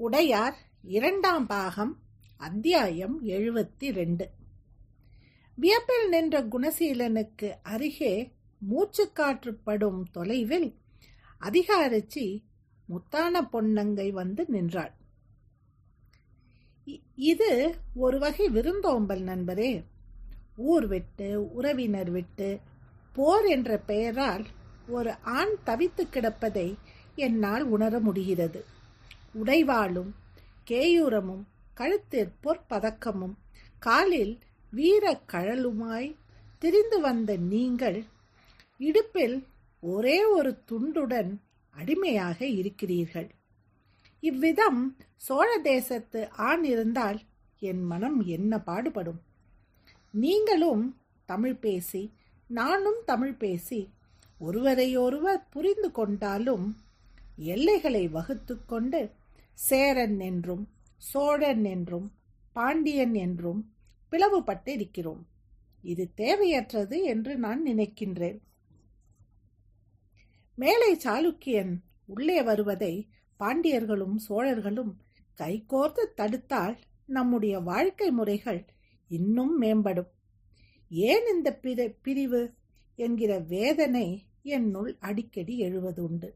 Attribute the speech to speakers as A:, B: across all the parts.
A: உடையார் இரண்டாம் பாகம் அத்தியாயம் எழுபத்தி ரெண்டு வியப்பில் நின்ற குணசீலனுக்கு அருகே மூச்சுக்காற்று படும் தொலைவில் அதிகாரிச்சி முத்தான பொன்னங்கை வந்து நின்றாள். இது ஒரு வகை விருந்தோம்பல் நண்பரே. ஊர் விட்டு உறவினர் விட்டு போர் என்ற பெயரால் ஒரு ஆண் தவித்து கிடப்பதை என்னால் உணர முடிகிறது. உடைவாளும் கேயூரமும் கழுத்தில் பொற்பதக்கமும் காலில் வீரக்கழலுமாய் திரிந்து வந்த நீங்கள் இடுப்பில் ஒரே ஒரு துண்டுடன் அடிமையாக இருக்கிறீர்கள். இவ்விதம் சோழ தேசத்து ஆண் இருந்தால் என் மனம் என்ன பாடுபடும்? நீங்களும் தமிழ் பேசி நானும் தமிழ் பேசி ஒருவரையொருவர் புரிந்து கொண்டாலும் எல்லைகளை வகுத்து கொண்டு சேரன் என்றும் சோழன் என்றும் பாண்டியன் என்றும் பிளவுபட்டு இருக்கிறோம் இது தேவையற்றது என்று நான் நினைக்கின்றேன். மேலை சாளுக்கியன் உள்ளே வருவதை பாண்டியர்களும் சோழர்களும் கைகோர்த்து தடுத்தால் நம்முடைய வாழ்க்கை முறைகள் இன்னும் மேம்படும். ஏன் இந்த பிரி- பிரிவு என்கிற வேதனை என்னுள் அடிக்கடி எழுவதுண்டு.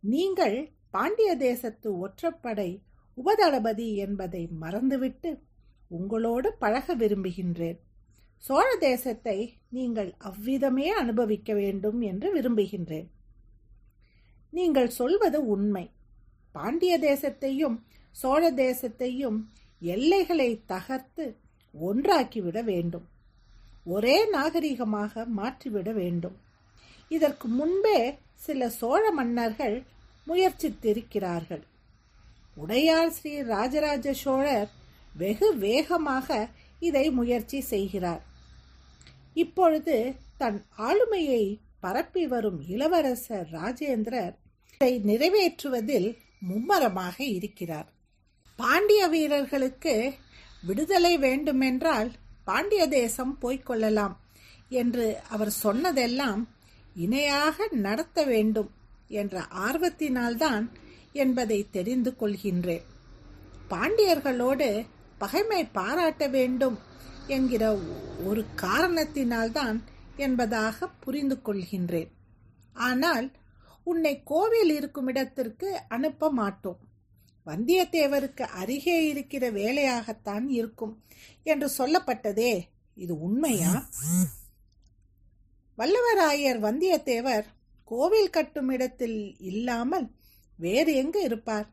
A: நீங்கள் பாண்டிய தேசத்து ஒற்றப்படை உபதளபதி என்பதை மறந்துவிட்டு உங்களோடு பழக விரும்புகின்றேன். சோழ தேசத்தை நீங்கள் அவ்விதமே அனுபவிக்க வேண்டும் என்று விரும்புகின்றேன். நீங்கள் சொல்வது உண்மை. பாண்டிய தேசத்தையும் சோழ தேசத்தையும் எல்லைகளை தகர்த்து ஒன்றாக்கிவிட வேண்டும். ஒரே நாகரிகமாக மாற்றிவிட வேண்டும். இதற்கு முன்பே சில சோழ மன்னர்கள் முயற்சித்திருக்கிறார்கள். உடையார் ஸ்ரீ ராஜராஜ சோழர் வெகு வேகமாக இதை முயற்சி செய்கிறார். இப்பொழுது தன் ஆளுமையை பரப்பி வரும் இளவரசர் ராஜேந்திரர் இதை நிறைவேற்றுவதில் மும்மரமாக இருக்கிறார். பாண்டிய வீரர்களுக்கு விடுதலை வேண்டுமென்றால் பாண்டிய தேசம் போய்க்கொள்ளலாம் என்று அவர் சொன்னதெல்லாம் இணையாக நடத்த வேண்டும். என்ற ஆர்வத்தினால்தான் என்பதை தெரிந்து கொள்கின்றேன். பாண்டியர்களோடு பகைமை பாராட்ட வேண்டும் என்கிற ஒரு காரணத்தினால்தான் என்பதாக புரிந்து கொள்கின்றேன். ஆனால் உன்னை கோவில் இருக்கும் இடத்திற்கு அனுப்ப மாட்டோம். வந்தியத்தேவருக்கு அருகே இருக்கிற வேலையாகத்தான் இருக்கும் என்று சொல்லப்பட்டதே இது உண்மையா? வல்லவராயர் வந்தியத்தேவர் கோவில் கட்டும் இடத்தில் இல்லாமல் வேறு எங்கு இருப்பார்?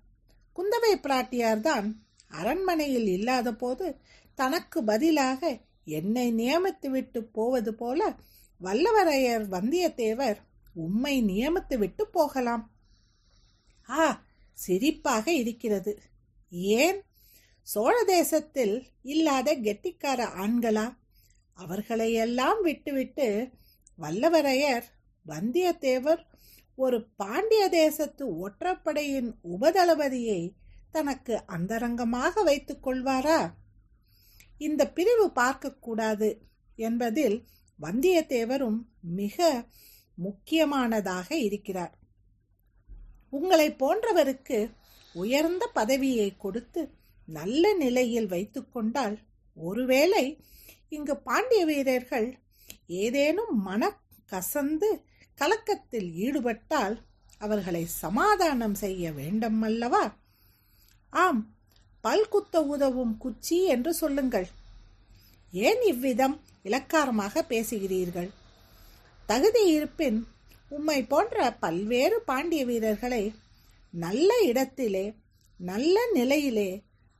A: குந்தவை பிராட்டியார்தான் அரண்மனையில் இல்லாத போது தனக்கு பதிலாக என்னை நியமித்து விட்டு போவது போல வல்லவரையர் வந்தியத்தேவர் உம்மை நியமித்து விட்டு போகலாம். ஆ சிரிப்பாக இருக்கிறது. ஏன்? சோழ தேசத்தில் இல்லாத கெட்டிக்கார ஆண்களா? அவர்களையெல்லாம் விட்டுவிட்டு வல்லவரையர் வந்தியத்தேவர் ஒரு பாண்டிய தேசத்து ஒற்றப்படையின் உபதளபதியை தனக்கு அந்தரங்கமாக வைத்துக் கொள்வாரா? இந்த பிரிவு பார்க்கக்கூடாது என்பதில் வந்தியத்தேவரும் மிக முக்கியமானதாக இருக்கிறார். உங்களை போன்றவருக்கு உயர்ந்த பதவியை கொடுத்து நல்ல நிலையில் வைத்துக்கொண்டால் ஒருவேளை இங்கு பாண்டிய வீரர்கள் ஏதேனும் மன கசந்து கலக்கத்தில் ஈடுபட்டால் அவர்களை சமாதானம் செய்ய வேண்டும் அல்லவா ஆம் பல்குத்த உதவும் குச்சி என்று சொல்லுங்கள். ஏன் இவ்விதம் இலக்காரமாக பேசுகிறீர்கள்? தகுதி இருப்பின் உம்மை போன்ற பல்வேறு பாண்டிய வீரர்களை நல்ல இடத்திலே நல்ல நிலையிலே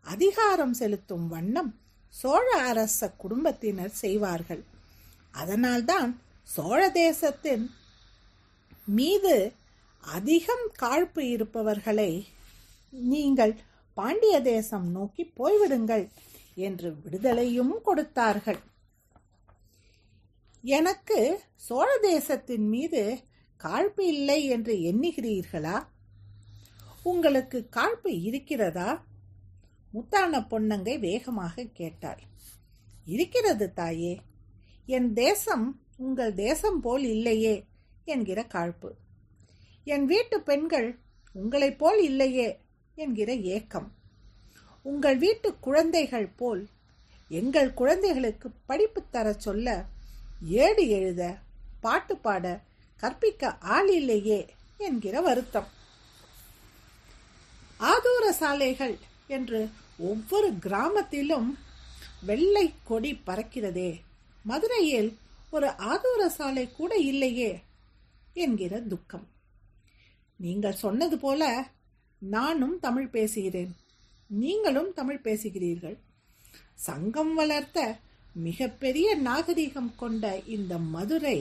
A: அதிகாரம் செலுத்தும் வண்ணம் சோழ அரச குடும்பத்தினர் செய்வார்கள். அதனால்தான் சோழ தேசத்தின் மீது அதிகம் காழ்ப்பு இருப்பவர்களை நீங்கள் பாண்டிய தேசம் நோக்கி போய்விடுங்கள் என்று விடுதலையும் கொடுத்தார்கள். எனக்கு சோழ தேசத்தின் மீது காழ்ப்பு இல்லை என்று எண்ணுகிறீர்களா? உங்களுக்கு காழ்ப்பு இருக்கிறதா? முத்தான பொன்னங்கை வேகமாக கேட்டாள். இருக்கிறது தாயே என் தேசம் உங்கள் தேசம் போல் இல்லையே. என்கிற காழ்ப்பு. என் வீட்டு பெண்கள் உங்களைப் போல் இல்லையே என்கிற ஏக்கம். உங்கள் வீட்டு குழந்தைகள் போல் எங்கள் குழந்தைகளுக்கு படிப்பு தர சொல்ல ஏடு எழுத பாட்டு பாட கற்பிக்க ஆள் இல்லையே என்கிற வருத்தம். ஆதூர சாலைகள் என்று ஒவ்வொரு கிராமத்திலும் வெள்ளை கொடி பறக்கிறதே மதுரையில் ஒரு ஆதூர சாலை கூட இல்லையே என்கிற துக்கம். நீங்கள் சொன்னது போல நானும் தமிழ் பேசுகிறேன். நீங்களும் தமிழ் பேசுகிறீர்கள். சங்கம் வளர்த்த மிகப்பெரிய நாகரிகம் கொண்ட இந்த மதுரை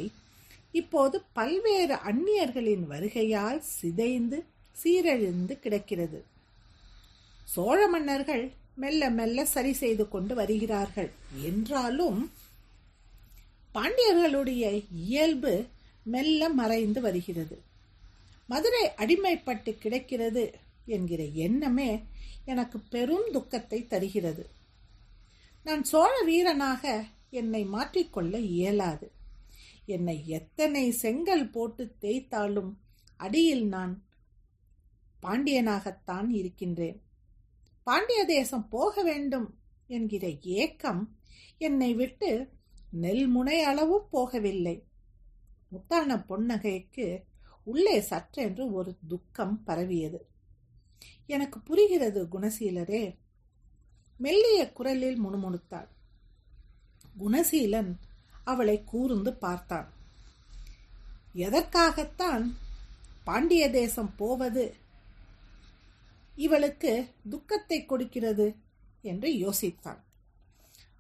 A: இப்போது பல்வேறு அந்நியர்களின் வருகையால் சிதைந்து சீரழிந்து கிடக்கிறது. சோழ மன்னர்கள் மெல்ல மெல்ல சரி செய்து கொண்டு வருகிறார்கள். என்றாலும் பாண்டியர்களுடைய இயல்பு மெல்ல மறைந்து வருகிறது. மதுரை அடிமைப்பட்டு கிடைக்கிறது என்கிற எண்ணமே எனக்கு பெரும் துக்கத்தை தருகிறது. நான் சோழ வீரனாக என்னை மாற்றிக்கொள்ள இயலாது. என்னை எத்தனை செங்கல் போட்டு தேய்த்தாலும் அடியில் நான் பாண்டியனாகத்தான் இருக்கின்றேன். பாண்டிய தேசம் போக வேண்டும் என்கிற ஏக்கம் என்னை விட்டு நெல் முனை அளவும் போகவில்லை. முத்தான பொன்னகைக்கு உள்ளே சற்றென்று ஒரு துக்கம் பரவியது. எனக்கு புரிகிறது குணசீலரே. மெல்லிய குரலில் முணுமுணுத்தாள். குணசீலன் அவளை கூர்ந்து பார்த்தான். எதற்காகத்தான் பாண்டிய தேசம் போவது? இவளுக்கு துக்கத்தை கொடுக்கிறது? என்று யோசித்தான்.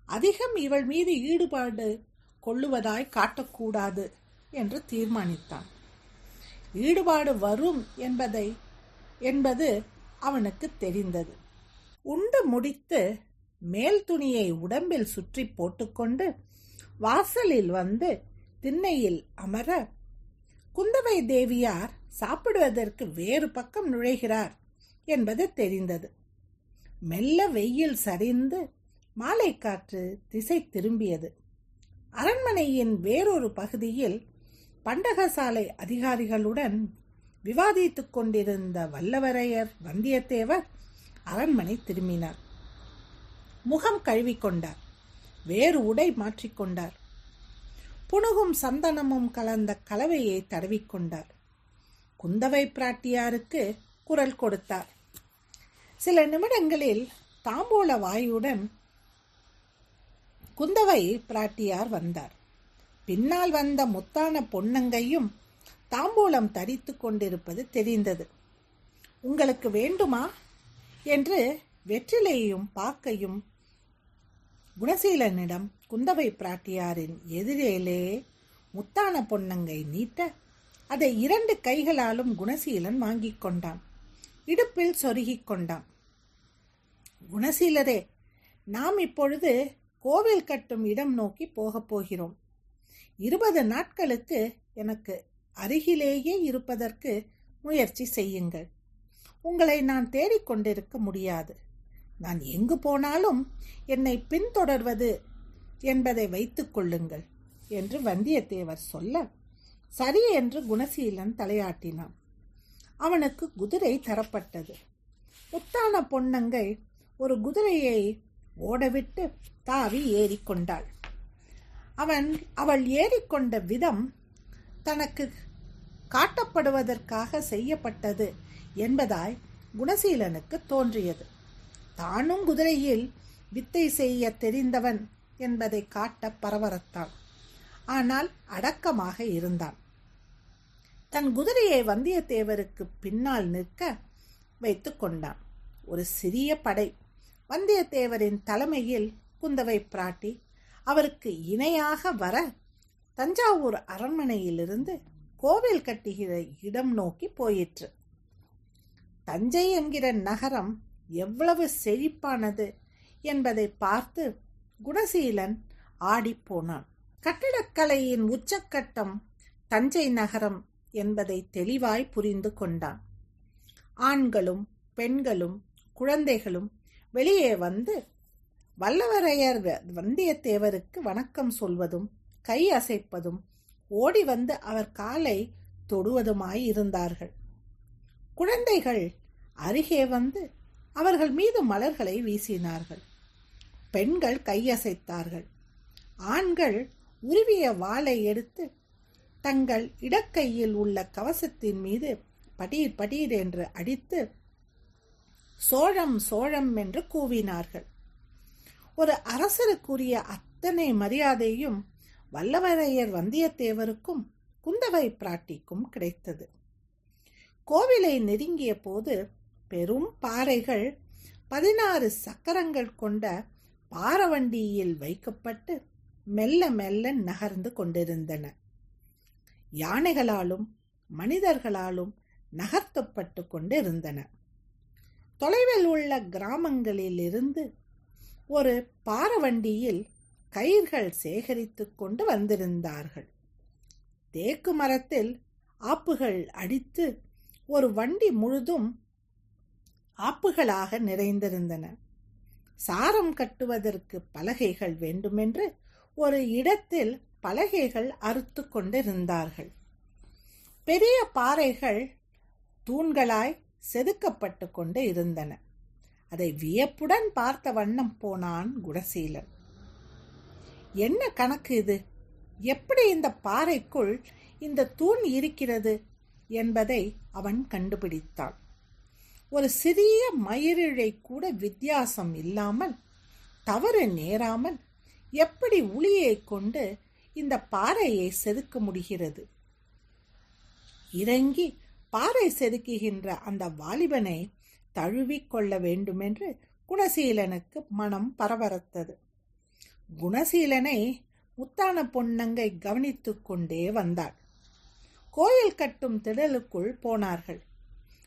A: அதிகம் இவள் மீது ஈடுபாடு கொள்ளுவதாய் காட்டக்கூடாது. என்று தீர்மானித்தான். ஈடுபாடு வரும் என்பதை என்பது அவனுக்கு தெரிந்தது. உண்டு முடித்து மேல் துணியை உடம்பில் சுற்றி போட்டுக்கொண்டு வாசலில் வந்து திண்ணையில் அமர குந்தவை தேவியார் சாப்பிடுவதற்கு வேறு பக்கம் நுழைகிறார் என்பது தெரிந்தது. மெல்ல வெயில் சரிந்து மாலை காற்று திசை திரும்பியது. அரண்மனையின் வேறொரு பகுதியில் பண்டகசாலை அதிகாரிகளுடன் விவாதித்துக் கொண்டிருந்த வல்லவரையர் வந்தியத்தேவர் அரண்மனை திரும்பினார். முகம் கழுவிக்கொண்டார் வேறு உடை மாற்றிக்கொண்டார் புனுகும் சந்தனமும் கலந்த கலவையை தடவிக்கொண்டார் குந்தவை பிராட்டியாருக்கு குரல் கொடுத்தார். சில நிமிடங்களில் தாம்பூல வாயுடன் குந்தவை பிராட்டியார் வந்தார். பின்னால் வந்த முத்தான பொன்னங்கையும் தாம்பூலம் தரித்து கொண்டிருப்பது தெரிந்தது. உங்களுக்கு வேண்டுமா? என்று வெற்றிலையும் பாக்கையும் குணசீலனிடம் குந்தவை பிராட்டியாரின் எதிரேலே முத்தான பொன்னங்கை நீட்ட அதை இரண்டு கைகளாலும் குணசீலன் வாங்கிக் கொண்டான். இடுப்பில் சொருகிக் கொண்டான். குணசீலரே நாம் இப்பொழுது கோவில் கட்டும் இடம் நோக்கி போகப் போகிறோம். இருபது நாட்களுக்கு எனக்கு அருகிலேயே இருப்பதற்கு முயற்சி செய்யுங்கள். உங்களை நான் தேடிக்கொண்டிருக்க முடியாது. நான் எங்கு போனாலும் என்னை பின்தொடர்வது என்பதை வைத்துக் கொள்ளுங்கள் என்று வந்தியத்தேவர் சொல்ல சரி என்று குணசீலன் தலையாட்டினான். அவனுக்கு குதிரை தரப்பட்டது. முத்தான பொன்னங்கை ஒரு குதிரையை ஓடவிட்டு தாவி ஏறிக்கொண்டாள் அவன் அவள் ஏறிக்கொண்ட விதம் தனக்கு காட்டப்படுவதற்காக செய்யப்பட்டது என்பதாய் குணசீலனுக்கு தோன்றியது. தானும் குதிரையில் வித்தை செய்ய தெரிந்தவன் என்பதை காட்ட பரவரத்தான் ஆனால் அடக்கமாக இருந்தான். தன் குதிரையை வந்தியத்தேவருக்கு பின்னால் நிற்க வைத்து கொண்டான். ஒரு சிறிய படை வந்தியத்தேவரின் தலைமையில் குந்தவை பிராட்டி அவருக்கு இணையாக வர தஞ்சாவூர் அரண்மனையிலிருந்து கோவில் கட்டுகிற இடம் நோக்கி போயிற்று. தஞ்சை என்கிற நகரம் எவ்வளவு செழிப்பானது என்பதை பார்த்து குணசீலன் ஆடிப்போனான் கட்டிடக்கலையின் உச்சக்கட்டம் தஞ்சை நகரம் என்பதை தெளிவாய் புரிந்து கொண்டான். ஆண்களும் பெண்களும் குழந்தைகளும் வெளியே வந்து வல்லவரையர் வந்தியத்தேவருக்கு வணக்கம் சொல்வதும் கை அசைப்பதும் ஓடி வந்து அவர் காலை தொடுவதுமாய் இருந்தார்கள். குழந்தைகள் அருகே வந்து அவர்கள் மீது மலர்களை வீசினார்கள். பெண்கள் கையசைத்தார்கள் ஆண்கள் உருவிய வாளை எடுத்து தங்கள் இடக்கையில் உள்ள கவசத்தின் மீது படீர் படீர் என்று அடித்து சோழம் சோழம் என்று கூவினார்கள். ஒரு அரசருக்குரிய அத்தனை மரியாதையும் வல்லவரையர் வந்தியத்தேவருக்கும் குந்தவை பிராட்டிக்கும் கிடைத்தது. கோவிலை நெருங்கிய போது பெரும் பாறைகள் பதினாறு சக்கரங்கள் கொண்ட பாரவண்டியில் வைக்கப்பட்டு மெல்ல மெல்ல நகர்ந்து கொண்டிருந்தன. யானைகளாலும் மனிதர்களாலும் நகர்த்தப்பட்டு கொண்டிருந்தன. தொலைவில் உள்ள கிராமங்களிலிருந்து ஒரு பாரவண்டியில் கயிர்கள் சேகரித்து கொண்டு வந்திருந்தார்கள். தேக்கு மரத்தில் ஆப்புகள் அடித்து ஒரு வண்டி முழுதும் ஆப்புகளாக நிறைந்திருந்தன. சாரம் கட்டுவதற்கு பலகைகள் வேண்டுமென்று ஒரு இடத்தில் பலகைகள் அறுத்து கொண்டிருந்தார்கள். பெரிய பாறைகள் தூண்களாய் செதுக்கப்பட்டு கொண்டு இருந்தன. அதை வியப்புடன் பார்த்த வண்ணம் போனான் குடசீலன். என்ன கணக்கு இது? எப்படி இந்த பாறைக்குள் இந்த தூண் இருக்கிறது? என்பதை அவன் கண்டுபிடித்தான். ஒரு சிறிய மயிரிழை கூட வித்தியாசம் இல்லாமல் தவறு நேராமல் எப்படி உளியை கொண்டு இந்த பாறையை செதுக்க முடிகிறது? இறங்கி பாறை செதுக்குகின்ற அந்த வாலிபனை தழுவிக் கொள்ள வேண்டுமென்று குணசீலனுக்கு மனம் பரபரத்தது. குணசீலனை முத்தான பொன்னங்கை கவனித்துக் கொண்டே வந்தாள். கோயில் கட்டும் திடலுக்குள் போனார்கள்.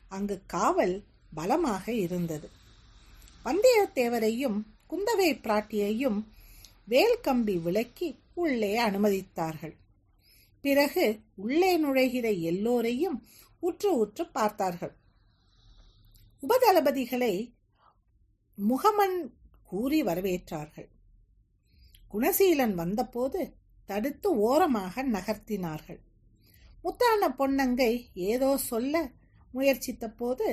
A: அங்கு காவல் பலமாக இருந்தது. வந்தியத்தேவரையும் குந்தவை பிராட்டியையும் வேல் கம்பி விலக்கி உள்ளே அனுமதித்தார்கள். பிறகு உள்ளே நுழைகிற எல்லோரையும் உற்று உற்று பார்த்தார்கள். உபதளபதிகளை முகமன் கூறி வரவேற்றார்கள். குணசீலன் வந்தபோது தடுத்து ஓரமாக நகர்த்தினார்கள். முத்தான பொன்னங்கை ஏதோ சொல்ல முயற்சித்த போது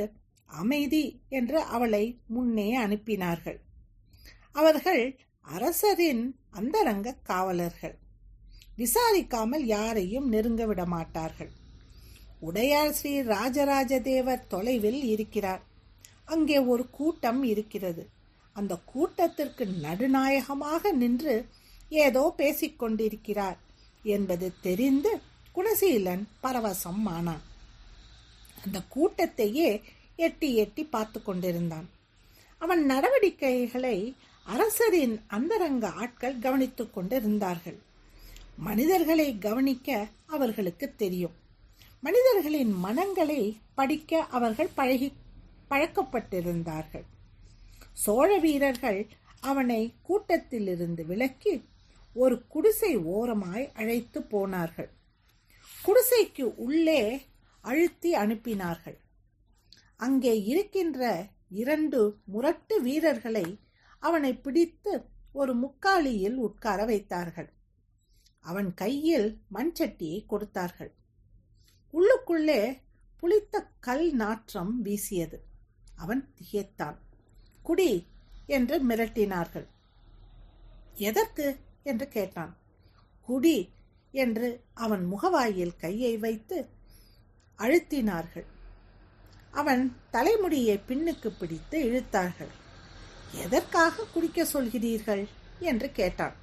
A: அமைதி என்று அவளை முன்னே அனுப்பினார்கள். அவர்கள் அரசரின் அந்தரங்க காவலர்கள். விசாரிக்காமல் யாரையும் நெருங்க விட மாட்டார்கள் உடையார் ஸ்ரீ ராஜராஜ தேவர் தொலைவில் இருக்கிறார். அங்கே ஒரு கூட்டம் இருக்கிறது. அந்த கூட்டத்திற்கு நடுநாயகமாக நின்று ஏதோ பேசிக்கொண்டிருக்கிறார் என்பது தெரிந்து குணசீலன் பரவசம் ஆனான். அந்த கூட்டத்தையே எட்டி எட்டி பார்த்து கொண்டிருந்தான். அவன் நடவடிக்கைகளை அரசரின் அந்தரங்க ஆட்கள் கவனித்துக் கொண்டிருந்தார்கள். மனிதர்களை கவனிக்க அவர்களுக்கு தெரியும். மனிதர்களின் மனங்களை படிக்க அவர்கள் பழகி பழக்கப்பட்டிருந்தார்கள். சோழ வீரர்கள் அவனை கூட்டத்திலிருந்து விலக்கி ஒரு குடிசை ஓரமாய் அழைத்து போனார்கள். குடிசைக்கு உள்ளே அழுத்தி அனுப்பினார்கள். அங்கே இருக்கின்ற இரண்டு முரட்டு வீரர்களை அவனை பிடித்து ஒரு முக்காலியில் உட்கார வைத்தார்கள். அவன் கையில் மண்சட்டியை கொடுத்தார்கள். உள்ளுக்குள்ளே புளித்த கல் நாற்றம் வீசியது. அவன் திகைத்தான். குடி என்று மிரட்டினார்கள். எதற்கு என்று கேட்டான். குடி என்று அவன் முகவாயில் கையை வைத்து அழுத்தினார்கள். அவன் தலைமுடியை பின்னுக்கு பிடித்து இழுத்தார்கள். எதற்காக குடிக்க சொல்கிறீர்கள்? என்று கேட்டான்.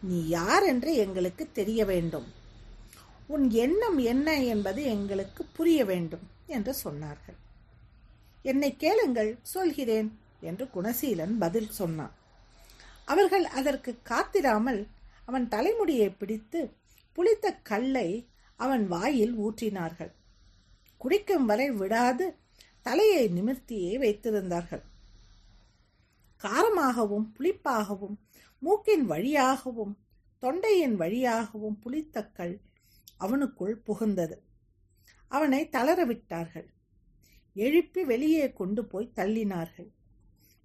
A: நீ யார் என்று எங்களுக்கு தெரிய வேண்டும். உன் எண்ணம் என்ன என்பது எங்களுக்கு புரிய வேண்டும் என்று சொன்னார்கள். என்னை கேளுங்கள் சொல்கிறேன் என்று குணசீலன் பதில் சொன்னான். அவர்கள் அதற்கு காத்திராமல் அவன் தலைமுடியை பிடித்து புளித்த கல்லை அவன் வாயில் ஊற்றினார்கள். குடிக்கும் வரை விடாது தலையை நிமிர்த்தியே வைத்திருந்தார்கள். காரமாகவும் புளிப்பாகவும் மூக்கின் வழியாகவும் தொண்டையின் வழியாகவும் புளித்தக்கள் அவனுக்குள் புகுந்தது. அவனை தளர விட்டார்கள். எழுப்பி வெளியே கொண்டு போய் தள்ளினார்கள்.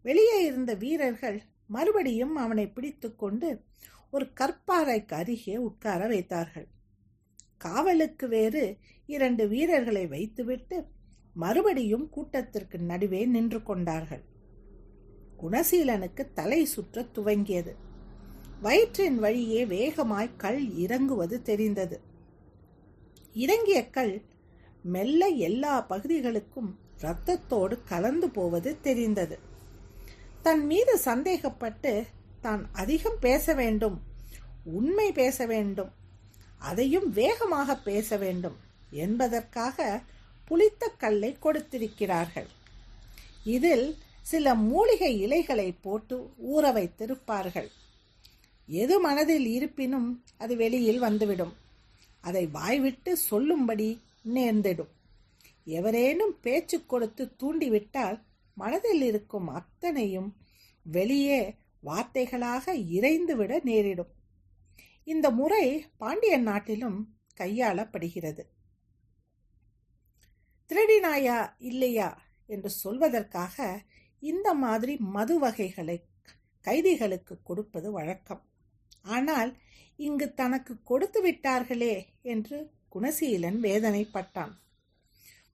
A: வெளியே இருந்த வீரர்கள் மறுபடியும் அவனை பிடித்துக்கொண்டு ஒரு கற்பாறைக்கு அருகே உட்கார வைத்தார்கள். காவலுக்கு வேறு இரண்டு வீரர்களை வைத்துவிட்டு மறுபடியும் கூட்டத்திற்கு நடுவே நின்று கொண்டார்கள். குணசீலனுக்கு தலை சுற்ற துவங்கியது. வயிற்றின் வழியே வேகமாய் கல் இறங்குவது தெரிந்தது. இறங்கிய கல் மெல்ல எல்லா பகுதிகளுக்கும் இரத்தத்தோடு கலந்து போவது தெரிந்தது. தன் மீது சந்தேகப்பட்டு தான் அதிகம் பேச வேண்டும். உண்மை பேச வேண்டும். அதையும் வேகமாக பேச வேண்டும் என்பதற்காக புளித்த கல்லை கொடுத்திருக்கிறார்கள். இதில் சில மூலிகை இலைகளை போட்டு ஊற வைத்திருப்பார்கள். எது மனதில் இருப்பினும் அது வெளியில் வந்துவிடும். அதை வாய்விட்டு சொல்லும்படி நேர்ந்திடும். எவரேனும் பேச்சு கொடுத்து தூண்டிவிட்டால் மனதில் இருக்கும் அத்தனையும் வெளியே வார்த்தைகளாக இறைந்துவிட நேரிடும். இந்த முறை பாண்டியன் நாட்டிலும் கையாளப்படுகிறது. திருடினாயா இல்லையா என்று சொல்வதற்காக இந்த மாதிரி மது வகைகளை கைதிகளுக்கு கொடுப்பது வழக்கம். ஆனால் இங்கு தனக்கு கொடுத்து விட்டார்களே என்று குணசீலன் வேதனைப்பட்டான்.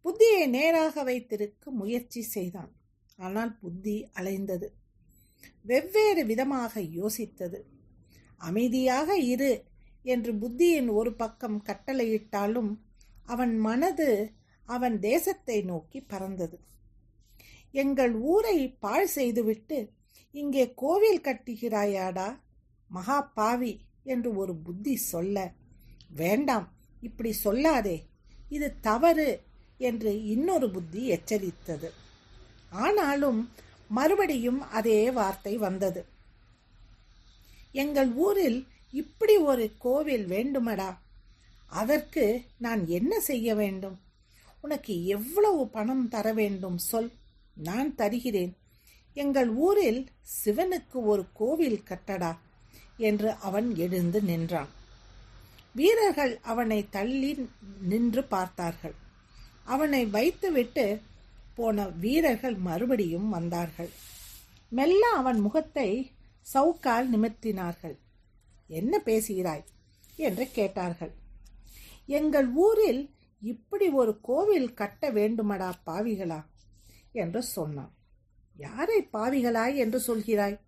A: புத்தியை நேராக வைத்திருக்க முயற்சி செய்தான். ஆனால் புத்தி அலைந்தது. வெவ்வேறு விதமாக யோசித்தது. அமைதியாக இரு என்று புத்தியின் ஒரு பக்கம் கட்டளையிட்டாலும் அவன் மனது அவன் தேசத்தை நோக்கி பறந்தது. எங்கள் ஊரை பாழ் செய்துவிட்டு இங்கே கோவில் கட்டுகிறாயாடா மகா பாவி என்று ஒரு புத்தி சொல்ல வேண்டாம் இப்படி சொல்லாதே இது தவறு என்று இன்னொரு புத்தி எச்சரித்தது. ஆனாலும் மறுபடியும் அதே வார்த்தை வந்தது. எங்கள் ஊரில் இப்படி ஒரு கோவில் வேண்டுமடா? அதற்கு நான் என்ன செய்ய வேண்டும்? உனக்கு எவ்வளவு பணம் தர வேண்டும் சொல். நான் தருகிறேன். எங்கள் ஊரில் சிவனுக்கு ஒரு கோவில் கட்டடா என்று அவன் எழுந்து நின்றான். வீரர்கள் அவனை தள்ளி நின்று பார்த்தார்கள். அவனை வைத்துவிட்டு போன வீரர்கள் மறுபடியும் வந்தார்கள். மெல்ல அவன் முகத்தை சவுக்கால் நிமிர்த்தினார்கள். என்ன பேசுகிறாய்? என்று கேட்டார்கள். எங்கள் ஊரில் இப்படி ஒரு கோவில் கட்ட வேண்டுமடா பாவிகளா? என்று சொன்னான். யாரை பாவிகளாய் என்று சொல்கிறாய்?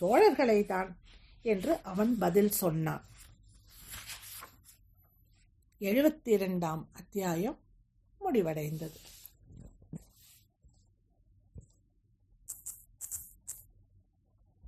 A: சோழர்களை தான் என்று அவன் பதில் சொன்னான். எழுபத்தி இரண்டாம் அத்தியாயம். முடிவடைந்தது